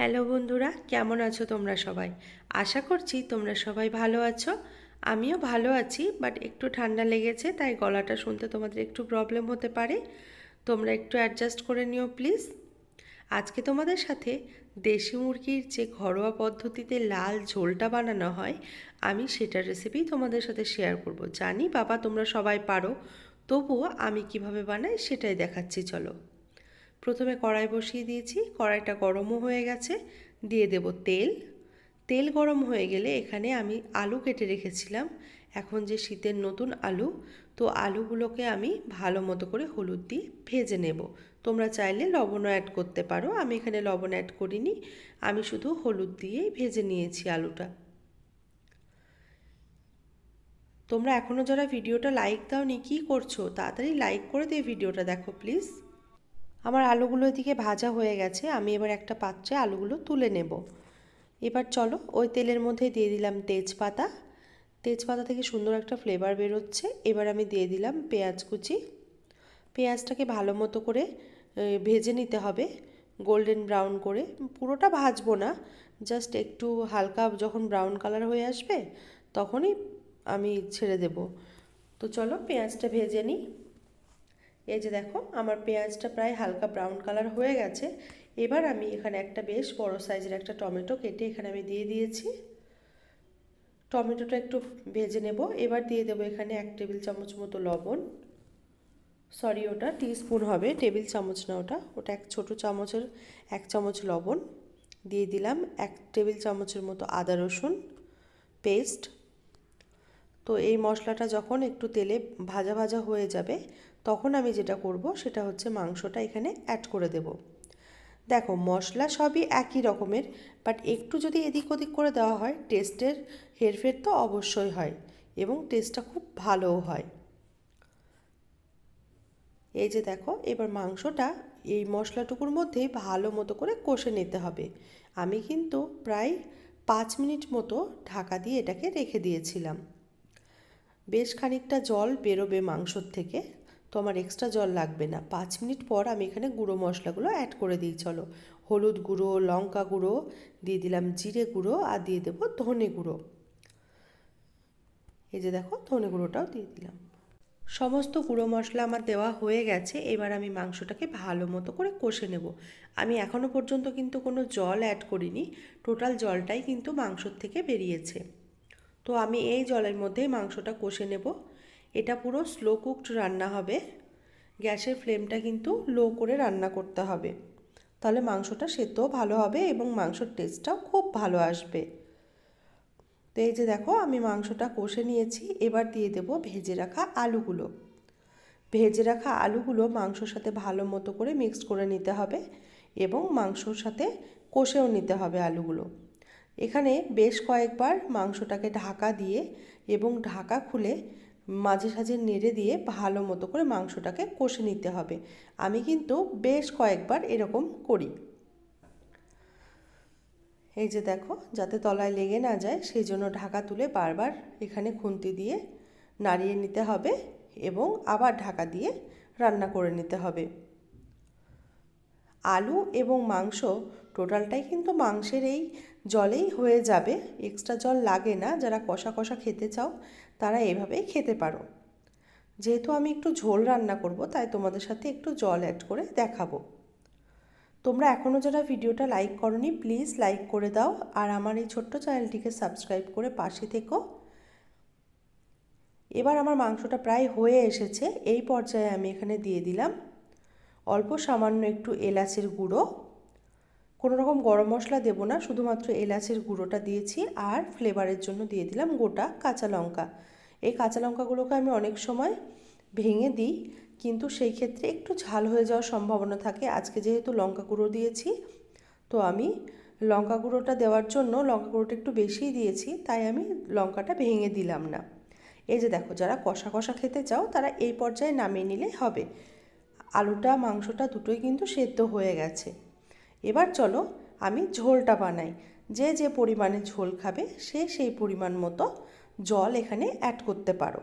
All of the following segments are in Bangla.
হ্যালো বন্ধুরা, কেমন আছো তোমরা সবাই? আশা করছি তোমরা সবাই ভালো আছো। আমিও ভালো আছি বাট একটু ঠান্ডা লেগেছে, তাই গলাটা শুনতে তোমাদের একটু প্রবলেম হতে পারে। তোমরা একটু অ্যাডজাস্ট করে নিও প্লিজ আজকে তোমাদের সাথে দেশি মুরগির যে ঘরোয়া পদ্ধতিতে লাল ঝোলটা বানানো হয়, আমি সেটার রেসিপি তোমাদের সাথে শেয়ার করব। জানি বাবা তোমরা সবাই পারো, তবুও আমি কীভাবে বানাই সেটাই দেখাচ্ছি, চলো। প্রথমে কড়াই বসিয়ে দিয়েছি, কড়াইটা গরমও হয়ে গেছে, দিয়ে দেব তেল। তেল গরম হয়ে গেলে এখানে আমি আলু কেটে রেখেছিলাম। এখন যে শীতের নতুন আলু, তো আলুগুলোকে আমি ভালো মতো করে হলুদ দিয়ে ভেজে নেব। তোমরা চাইলে লবণও অ্যাড করতে পারো, আমি এখানে লবণ অ্যাড করিনি, আমি শুধু হলুদ দিয়েই ভেজে নিয়েছি আলুটা। তোমরা এখনও যারা ভিডিওটা লাইক দাওনি, কী করছ? তাড়াতাড়ি লাইক করে দিয়ে ভিডিওটা দেখো প্লিজ আমার আলুগুলো এদিকে ভাজা হয়ে গেছে, আমি এবার একটা পাত্রে আলুগুলো তুলে নেব। এবার চলো ওই তেলের মধ্যে দিয়ে দিলাম তেজপাতা। তেজপাতা থেকে সুন্দর একটা ফ্লেভার বেরোচ্ছে। এবার আমি দিয়ে দিলাম পেঁয়াজ কুচি। পেঁয়াজটাকে ভালো মতো করে ভেজে নিতে হবে গোল্ডেন ব্রাউন করে। পুরোটা ভাজবো না জাস্ট একটু হালকা যখন ব্রাউন কালার হয়ে আসবে, তখনই আমি ছেড়ে দেব। তো চলো পেঁয়াজটা ভেজে নিই। এই যে দেখো, আমার পেঁয়াজটা প্রায় হালকা ব্রাউন কালার হয়ে গেছে। এবার আমি এখানে একটা বেশ বড় সাইজের একটা টমেটো কেটে এখানে আমি দিয়ে দিয়েছি। টমেটোটা একটু ভেজে নেব। এবার দিয়ে দেবো এখানে এক টেবিল চামচ মতো লবণ। সরি ওটা স্পুন হবে, টেবিল চামচ না ওটা। ওটা এক ছোটো চামচের, এক চামচ লবণ। দিয়ে দিলাম এক টেবিল চামচের মতো আদা রসুন পেস্ট তো এই মশলাটা যখন একটু তেলে ভাজা ভাজা হয়ে যাবে তখন আমি যেটা করব, সেটা হচ্ছে মাংসটা এখানে অ্যাড করে দেব। দেখো, মশলা সবই একই রকমের বাট একটু যদি এদিক ওদিক করে দেওয়া হয় টেস্টের হেরফের তো অবশ্যই হয় এবং টেস্টটা খুব ভালোও হয়। এই যে দেখো, এবার মাংসটা এই মশলাটুকুর মধ্যেই ভালো মতো করে কষে নিতে হবে। আমি কিন্তু প্রায় পাঁচ মিনিট মতো ঢাকা দিয়ে এটাকে রেখে দিয়েছিলাম। বেশ খানিকটা জল বেরোবে মাংসর থেকে। তো আমার এক্সট্রা জল লাগবে না। পাঁচ মিনিট পর আমি এখানে গুঁড়ো মশলাগুলো অ্যাড করে দিই, চলো। হলুদ গুঁড়ো, লঙ্কা গুঁড়ো, দিয়ে দিলাম জিরে গুঁড়ো আর দিয়ে দেবো ধনে গুঁড়ো। এই যে দেখো, ধনে গুঁড়োটাও দিয়ে দিলাম। সমস্ত গুঁড়ো মশলা আমার দেওয়া হয়ে গেছে, এবার আমি মাংসটাকে ভালো মতো করে কষে নেব। আমি এখনও পর্যন্ত কিন্তু কোনো জল অ্যাড করিনি টোটাল জলটাই কিন্তু মাংসর থেকে বেরিয়েছে। তো আমি এই জলের মধ্যেই মাংসটা কষে নেব। এটা পুরো স্লো কুকড রান্না হবে। গ্যাসের ফ্লেমটা কিন্তু লো করে রান্না করতে হবে। তাহলে মাংসটা সেদ্ধও ভালো হবে এবং মাংসর টেস্টটাও খুব ভালো আসবে। তো এই যে দেখো, আমি মাংসটা কষে নিয়েছি। এবার দিয়ে দেব ভেজে রাখা আলুগুলো। ভেজে রাখা আলুগুলো মাংসর সাথে ভালো মতো করে মিক্স করে নিতে হবে এবং মাংসর সাথে কষেও নিতে হবে আলুগুলো। এখানে বেশ কয়েকবার মাংসটাকে ঢাকা দিয়ে এবং ঢাকা খুলে মাঝে সাঝে নেড়ে দিয়ে ভালো মতো করে মাংসটাকে কষে নিতে হবে। আমি কিন্তু বেশ কয়েকবার এরকম করি। এই যে দেখো, যাতে তলায় লেগে না যায়, সেই জন্য ঢাকা তুলে বারবার এখানে খুন্তি দিয়ে নাড়িয়ে নিতে হবে এবং আবার ঢাকা দিয়ে রান্না করে নিতে হবে। আলু এবং মাংস টোটালটাই কিন্তু মাংসের এই জলেই হয়ে যাবে। এক্সট্রা জল লাগে না, যারা কষা কষা খেতে চাও তারা এভাবেই খেতে পারো। যেহেতু আমি একটু ঝোল রান্না করব, তাই তোমাদের সাথে একটু জল অ্যাড করে দেখাবো। তোমরা এখনও যারা ভিডিওটা লাইক করনি প্লিজ লাইক করে দাও আর আমার এই ছোট্ট চ্যানেলটিকে সাবস্ক্রাইব করে পাশে থেকো। এবার আমার মাংসটা প্রায় হয়ে এসেছে, এই পর্যায়ে আমি এখানে দিয়ে দিলাম অল্প সামান্য একটু এলাচের গুঁড়ো। কোনো রকম গরম মশলা দেবো না, শুধুমাত্র এলাচের গুঁড়োটা দিয়েছি আর ফ্লেভারের জন্য দিয়ে দিলাম গোটা কাঁচা লঙ্কা। এই কাঁচা লঙ্কাগুলোকে আমি অনেক সময় ভেঙে দিই, কিন্তু সেই ক্ষেত্রে একটু ঝাল হয়ে যাওয়ার সম্ভাবনা থাকে। আজকে যেহেতু লঙ্কা গুঁড়ো দিয়েছি, তো আমি লঙ্কা গুঁড়োটা দেওয়ার জন্য লঙ্কা গুঁড়োটা একটু বেশিই দিয়েছি, তাই আমি লঙ্কাটা ভেঙে দিলাম না। এই যে দেখো, যারা কষা কষা খেতে চাও, তারা এই পর্যায়ে নামিয়ে নিলে হবে। আলুটা, মাংসটা দুটোই কিন্তু সেদ্ধ হয়ে গেছে। এবার চলো আমি ঝোলটা বানাই। যে যে পরিমাণে ঝোল খাবে সে সেই পরিমাণ মতো জল এখানে অ্যাড করতে পারো।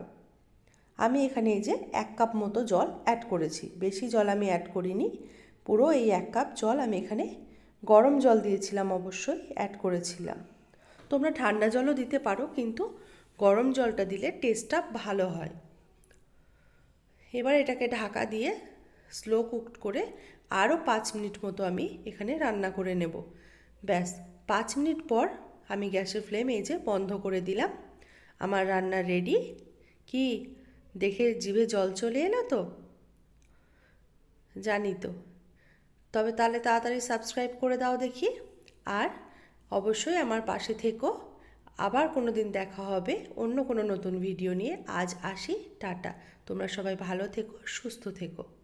আমি এখানে এই যে এক কাপ মতো জল অ্যাড করেছি। বেশি জল আমি অ্যাড করিনি। পুরো এই এক কাপ জল আমি এখানে গরম জল দিয়েছিলাম অবশ্যই অ্যাড করেছিলাম। তোমরা ঠান্ডা জলও দিতে পারো, কিন্তু গরম জলটা দিলে টেস্টটা ভালো হয়। এবার এটাকে ঢাকা দিয়ে স্লো কুকড করে আরও পাঁচ মিনিট মতো আমি এখানে রান্না করে নেব। ব্যাস, পাঁচ মিনিট পর আমি গ্যাসের ফ্লেম এই যে বন্ধ করে দিলাম। আমার রান্না রেডি কি, দেখে জিভে জল চলে এলো তো? জানি তো। তবে তাহলে তাড়াতাড়ি সাবস্ক্রাইব করে দাও দেখি। আর অবশ্যই আমার পাশে থেকো। আবার কোনো দিন দেখা হবে অন্য কোনো নতুন ভিডিও নিয়ে। আজ আসি, টাটা। তোমরা সবাই ভালো থেকো, সুস্থ থেকো।